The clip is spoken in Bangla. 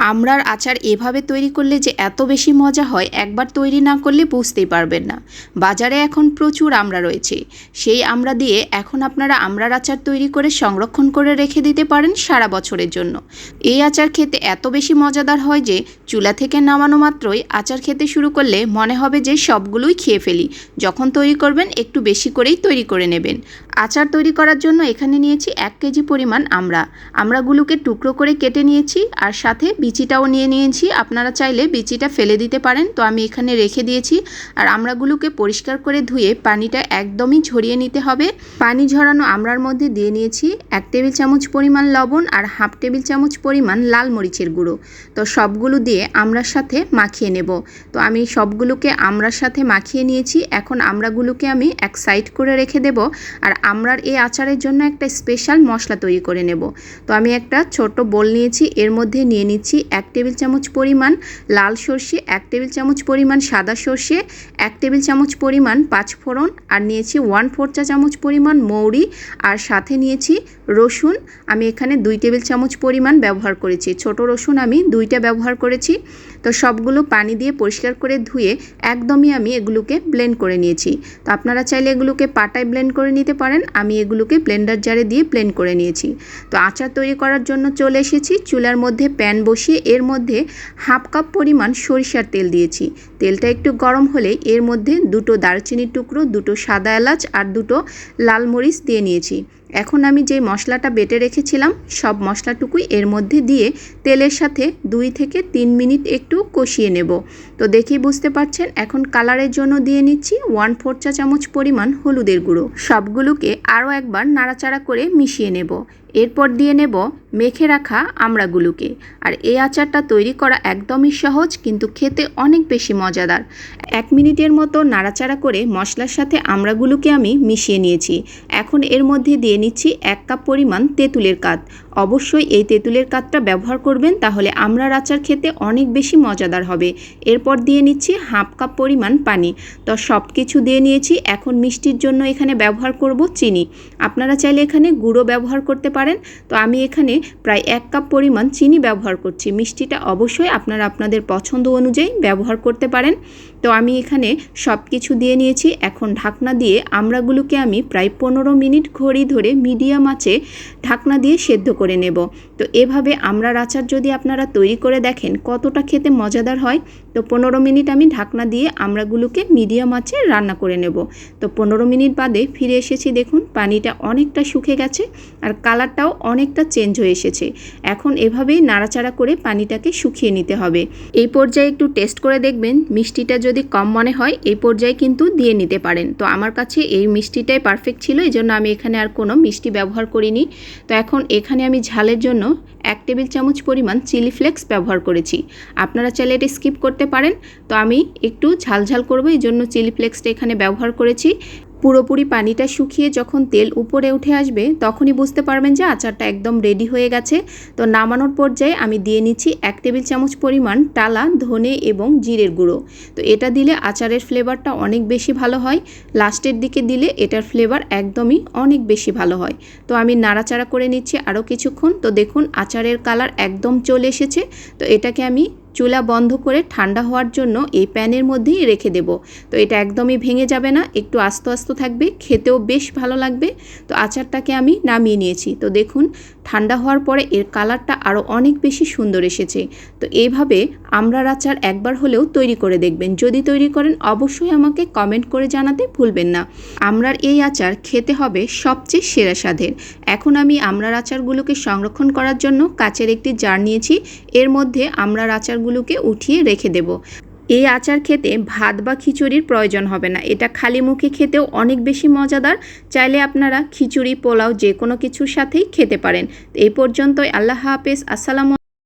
আমড়ার আচার এভাবে তৈরি করলে যে এত বেশি মজা হয়, একবার তৈরি না করলে বুঝতেই পারবেন না। বাজারে এখন প্রচুর আমড়া রয়েছে। সেই আমড়া দিয়ে এখন আপনারা আমড়ার আচার তৈরি করে সংরক্ষণ করে রেখে দিতে পারেন সারা বছরের জন্য। এই আচার খেতে এত বেশি মজাদার হয় যে চুলা থেকে নামানো মাত্রই আচার খেতে শুরু করলে মনে হবে যে সবগুলোই খেয়ে ফেলি। যখন তৈরি করবেন একটু বেশি করেই তৈরি করে নেবেন। আচার তৈরি করার জন্য এখানে নিয়েছি এক কেজি পরিমাণ আমরা আমরাগুলোকে টুকরো করে কেটে নিয়েছি আর সাথে বিচিটাও নিয়ে নিয়েছি। আপনারা চাইলে বিচিটা ফেলে দিতে পারেন। তো আমি এখানে রেখে দিয়েছি। আর আমড়াগুলোকে পরিষ্কার করে ধুয়ে পানিটা একদমই ঝরিয়ে নিতে হবে। পানি ঝরানো আমড়ার মধ্যে দিয়ে নিয়েছি এক টেবিল চামচ পরিমাণ লবণ আর হাফ টেবিল চামচ পরিমাণ লাল মরিচের গুঁড়ো। তো সবগুলো দিয়ে আমড়ার সাথে মাখিয়ে নেব। তো আমি সবগুলোকে আমড়ার সাথে মাখিয়ে নিয়েছি। এখন আমড়াগুলোকে আমি এক সাইড করে রেখে দেব। আর আমড়ার এই আচারের জন্য একটা স্পেশাল মশলা তৈরি করে নেব। তো আমি একটা ছোট বোল নিয়েছি। এর মধ্যে নিয়ে নিচ্ছি এক টেবিল চামচ পরিমাণ লাল সর্ষে, এক টেবিল চামচ পরিমাণ সাদা সর্ষে, এক টেবিল চামচ পরিমাণ পাঁচফোড়ন আর নিয়েছি ওয়ান ফোর চা চামচ পরিমাণ মৌরি আর সাথে নিয়েছি রসুন। আমি এখানে দুই টেবিল চামচ পরিমাণ ব্যবহার করেছি। ছোট রসুন আমি দুইটা ব্যবহার করেছি। তো সবগুলো পানি দিয়ে পরিষ্কার করে ধুয়ে একদমই আমি এগুলোকে ব্লেন্ড করে নিয়েছি। তো আপনারা চাইলে এগুলোকে পাটায় ব্লেন্ড করে নিতে পারেন, আমি এগুলোকে ব্লেন্ডার জারে দিয়ে ব্লেন্ড করে নিয়েছি। তো আচার তৈরি করার জন্য চলে এসেছি, চুলার মধ্যে প্যান বসিয়ে এর মধ্যে হাফ কাপ পরিমাণ সরিষার তেল দিয়েছি। তেলটা একটু গরম হলে এর মধ্যে দুটো দারচিনির টুকরো, দুটো সাদা এলাচ আর দুটো লাল মরিচ দিয়ে নিয়েছি। এখন আমি যে মশলাটা বেটে রেখেছিলাম, সব মশলাটুকুই এর মধ্যে দিয়ে তেলের সাথে দুই থেকে তিন মিনিট একটু কষিয়ে নেব। তো দেখি বুঝতে পারছেন, এখন কালারের জন্য দিয়ে নিচ্ছি ওয়ান ফোর চা চামচ পরিমাণ হলুদের গুঁড়ো। সবগুলোকে আরও একবার নাড়াচাড়া করে মিশিয়ে নেব। এরপর দিয়ে নেব মেখে রাখা আমড়াগুলোকে। আর এই আচারটা তৈরি করা একদমই সহজ, কিন্তু খেতে অনেক বেশি মজাদার। এক মিনিটের মতো নাড়াচাড়া করে মশলার সাথে আমড়াগুলোকে আমি মিশিয়ে নিয়েছি। এখন এর মধ্যে দিয়ে নিচ্ছি এক কাপ পরিমাণ তেঁতুলের কাত। অবশ্যই এই তেঁতুলের কাতটা ব্যবহার করবেন, তাহলে আমড়ার আচার খেতে অনেক বেশি মজাদার হবে। এরপর দিয়ে নিচ্ছি হাফ কাপ পরিমাণ পানি। তো সব কিছু দিয়ে নিয়েছি, এখন মিষ্টির জন্য এখানে ব্যবহার করব চিনি। আপনারা চাইলে এখানে গুঁড়ো ব্যবহার করতে পারেন। তো আমি এখানে প্রায় এক কাপ পরিমাণ চিনি ব্যবহার করছি। মিষ্টিটা অবশ্যই আপনারা আপনাদের পছন্দ অনুযায়ী ব্যবহার করতে পারেন। তো আমি এখানে সব কিছু দিয়ে নিয়েছি। এখন ঢাকনা দিয়ে আমড়াগুলোকে আমি প্রায় পনেরো মিনিট ঘড়ি ধরে মিডিয়াম আঁচে ঢাকনা দিয়ে সেদ্ধ করে নেব। তো এভাবে আমড়ার আচার যদি আপনারা তৈরি করে দেখেন কতটা খেতে মজাদার হয়, তো পনেরো মিনিট আমি ঢাকনা দিয়ে আমড়াগুলোকে মিডিয়াম আঁচে রান্না করে নেব। তো পনেরো মিনিট বাদে ফিরে এসেছি দেখুন, পানিটা অনেকটা শুকে গেছে। আর কালারটাও অনেকটা চেঞ্জ হয়ে এসেছে। এখন এভাবেই নাড়াচাড়া করে পানিটাকে শুকিয়ে নিতে হবে। এই পর্যায়ে একটু টেস্ট করে দেখবেন, মিষ্টিটা যদি কম মনে হয়, এই পর্যায়ে কিন্তু দিয়ে নিতে পারেন। তো আমার কাছে এই মিষ্টিটাই পারফেক্ট ছিল এই জন্য আমি এখানে আর কোনো মিষ্টি ব্যবহার করিনি। তো এখন এখানে আমি ঝালের জন্য এক টেবিল চামচ পরিমাণ চিলি ফ্লেক্স ব্যবহার করেছি। আপনারা চাইলে এটা স্কিপ করতে পারেন। তো আমি একটু ঝাল ঝাল করব এই জন্য চিলি ফ্লেক্সটা এখানে ব্যবহার করেছি। পুরোপুরি পানিটা শুকিয়ে যখন তেল উপরে উঠে আসবে, তখনই বুঝতে পারবেন যে আচারটা একদম রেডি হয়ে গেছে। তো নামানোর পর্যায়ে আমি দিয়ে নিচ্ছি এক টেবিল চামচ পরিমাণ টালা, ধনে এবং জিরের গুঁড়ো। তো এটা দিলে আচারের ফ্লেভারটা অনেক বেশি ভালো হয়। লাস্টের দিকে দিলে এটার ফ্লেভার একদমই অনেক বেশি ভালো হয়। তো আমি নাড়াচাড়া করে নিচ্ছি আরও কিছুক্ষণ। তো দেখুন, আচারের কালার একদম চলে এসেছে। তো এটাকে আমি চুলা বন্ধ করে ঠান্ডা হওয়ার জন্য এই প্যানের মধ্যেই রেখে দেব। তো এটা একদমই ভেঙে যাবে না, একটু আস্ত আস্ত থাকবে, খেতেও বেশ ভালো লাগবে। তো আচারটাকে আমি নামিয়ে নিয়েছি। তো দেখুন ঠান্ডা হওয়ার পরে এর কালারটা আরও অনেক বেশি সুন্দর এসেছে। তো এইভাবে আমড়ার আচার একবার হলেও তৈরি করে দেখবেন। যদি তৈরি করেন, অবশ্যই আমাকে কমেন্ট করে জানাতে ভুলবেন না। আমড়ার এই আচার খেতে হবে সবচেয়ে সেরা স্বাদের। এখন আমি আমড়ার আচারগুলোকে সংরক্ষণ করার জন্য কাচের একটি জার নিয়েছি। এর মধ্যে আমরার আচারগুলোকে উঠিয়ে রেখে দেব। এই আচার খেতে ভাত বা খিচুড়ির প্রয়োজন হবে না। এটা খালি মুখে খেতেও অনেক বেশি মজাদার। চাইলে আপনারা খিচুড়ি, পোলাও, যে কোনো কিছুর সাথেই খেতে পারেন। এই পর্যন্তই। আল্লাহ হাফেজ। আসসালামু